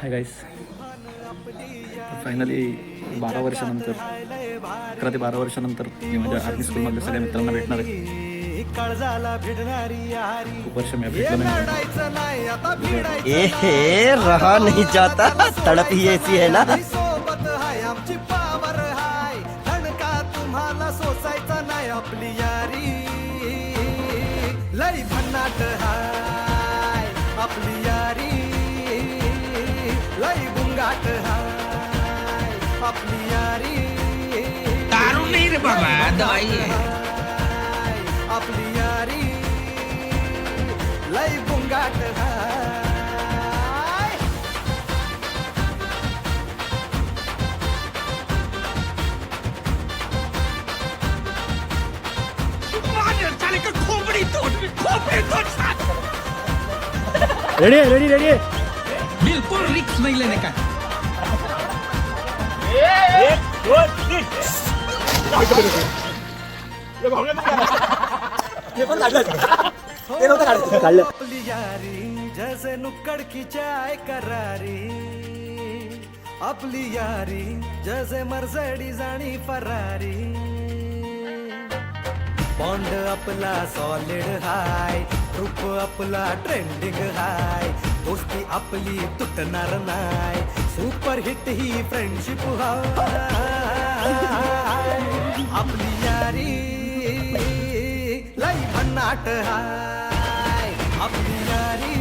Hi guys finally बारा वर्षानंतर अकरा ते बारा वर्षानंतर मी माझ्या आर्मी स्कूलमधल्या सगळ्या मित्रांना भेटणार आहे. काळजाला भिडणारी यारी खूप वर्ष मी भेटलो नाही आता ए हे रहा नहीं जाता. तड़प ही ऐसी है ना. सोबत हाय आमची पावर हाय. धणका तुम्हाला सोसायचा नाही आपली यारी. लई भन्नाट दारू नहीं रे बाबा दवाई आपली यारी। लई गुंगाट खोपड़ी तोड़ खोपड़ी तोड़ रेडी रेडी रेडी बिल्कुल रिक्स नहीं लेने का। जसे नुक्कड़ की चाय करारी आपली यारी जसे मरसडी जाणी फरारी बॉन्ड आपला सॉलिड हाय ग्रुप आपला ट्रेंडिंग हाय दोस्ती आपली तुटणार नाय सुपर हिट ही फ्रेंडशिप हाय. आपली यारी लई भन्नाट हाय. आपली यारी